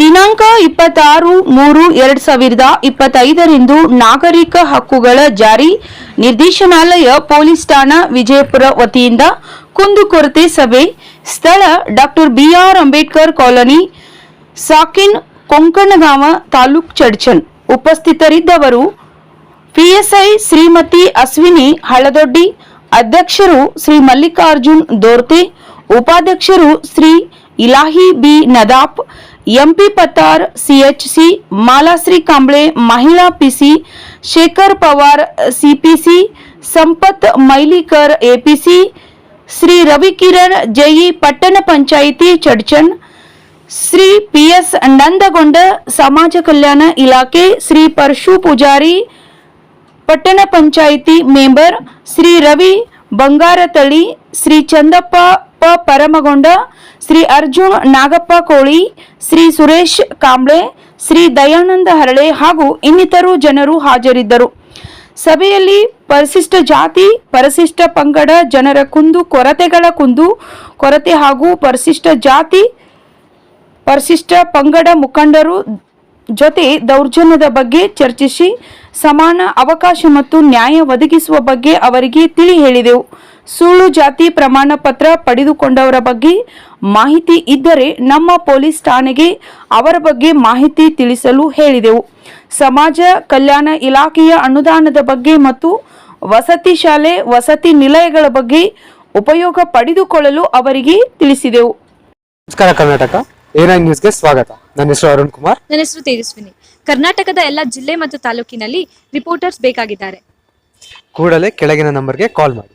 ದಿನಾಂಕ ಇಪ್ಪತ್ತಾರು ಮೂರು ಎರಡ್ ಸಾವಿರದ ಇಪ್ಪತ್ತೈದರಿಂದ ನಾಗರಿಕ ಹಕ್ಕುಗಳ ಜಾರಿ, ನಿರ್ದೇಶನಾಲಯ ಪೊಲೀಸ್ ಠಾಣಾ ವಿಜಯಪುರ ವತಿಯಿಂದ ಕುಂದುಕೊರತೆ ಸಭೆ, ಸ್ಥಳ ಡಾಕ್ಟರ್ ಬಿಆರ್ ಅಂಬೇಡ್ಕರ್ ಕಾಲೋನಿ, ಸಾಕಿನ್ ಕೊಂಕಣಗಾಮ ತಾಲೂಕ್ ಚಡ್ಚನ್ ಉಪಸ್ಥಿತರಿದ್ದವರು. ಪಿಎಸ್ಐ ಶ್ರೀಮತಿ ಅಶ್ವಿನಿ ಹಳದೊಡ್ಡಿ, ಅಧ್ಯಕ್ಷರು ಶ್ರೀ ಮಲ್ಲಿಕಾರ್ಜುನ್ ದೋರ್ತೆ ಉಪಾಧ್ಯಕ್ಷರು Shri Ilahi B Nadaf MP Pattar CHC Malashree Kamble ಮಹಿಳಾ PC Shekhar Pawar CPC Sampath Mailikar APC Shri Ravikiran Jai ಪಟ್ಟಣ ಪಂಚಾಯಿತಿ ಚಡ್ಚನ್ ಶ್ರೀ ಪಿಎಸ್ ನಂದಗೊಂಡ ಸಮಾಜ ಕಲ್ಯಾಣ ಇಲಾಖೆ ಶ್ರೀ ಪರಶು ಪೂಜಾರಿ ಪಟ್ಟಣ ಪಂಚಾಯಿತಿ ಮೆಂಬರ್ ಶ್ರೀ ರವಿ ಬಂಗಾರತಳಿ ಶ್ರೀ ಚಂದಪ್ಪ ಪ ಪರಮಗೊಂಡ, ಶ್ರೀ ಅರ್ಜುನ್, ನಾಗಪ್ಪ ಕೋಳಿ, ಶ್ರೀ ಸುರೇಶ್ ಕಾಂಬ್ಳೆ, ಶ್ರೀ ದಯಾನಂದ ಹರಳೆ ಹಾಗೂ ಇನ್ನಿತರು ಜನರು ಹಾಜರಿದ್ದರು. ಸಭೆಯಲ್ಲಿ ಪರಿಶಿಷ್ಟ ಜಾತಿ, ಪರಿಶಿಷ್ಟ ಪಂಗಡ, ಜನರ ಕುಂದು, ಕೊರತೆಗಳ ಕುಂದು, ಕೊರತೆ ಹಾಗೂ ಪರಿಶಿಷ್ಟ ಜಾತಿ, ಪರಿಶಿಷ್ಟ ಪಂಗಡ ಮುಖಂಡರು ಜೊತೆ ದೌರ್ಜನ್ಯದ ಬಗ್ಗೆ ಚರ್ಚಿಸಿ, ಸಮಾನ ಅವಕಾಶ ಮತ್ತು ನ್ಯಾಯ ಒದಗಿಸುವ ಬಗ್ಗೆ ಅವರಿಗೆ ತಿಳಿ ಹೇಳಿದೆವು. ಸುಳ್ಳು ಜಾತಿ ಪ್ರಮಾಣ ಪತ್ರ ಪಡೆದುಕೊಂಡವರ ಬಗ್ಗೆ ಮಾಹಿತಿ ಇದ್ದರೆ ನಮ್ಮ ಪೊಲೀಸ್ ಠಾಣೆಗೆ ಅವರ ಬಗ್ಗೆ ಮಾಹಿತಿ ತಿಳಿಸಲು ಹೇಳಿದೆವು. ಸಮಾಜ ಕಲ್ಯಾಣ ಇಲಾಖೆಯ ಅನುದಾನದ ಬಗ್ಗೆ ಮತ್ತು ವಸತಿ ಶಾಲೆ ವಸತಿ ನಿಲಯಗಳ ಬಗ್ಗೆ ಉಪಯೋಗ ಪಡೆದುಕೊಳ್ಳಲು ಅವರಿಗೆ ತಿಳಿಸಿದೆವು. ನಮಸ್ಕಾರ ಕರ್ನಾಟಕ. ನ್ಯೂಸ್ಗೆ ಸ್ವಾಗತ. ನನ್ನ ಹೆಸರು ಅರುಣ್ ಕುಮಾರ್. ನನ್ನ ಹೆಸರು ತೇಜಸ್ವಿನಿ. ಕರ್ನಾಟಕದ ಎಲ್ಲ ಜಿಲ್ಲೆ ಮತ್ತು ತಾಲೂಕಿನಲ್ಲಿ ರಿಪೋರ್ಟರ್ಸ್ ಬೇಕಾಗಿದ್ದಾರೆ. ಕೂಡಲೇ ಕೆಳಗಿನ ನಂಬರ್ಗೆ ಕಾಲ್ ಮಾಡಿ.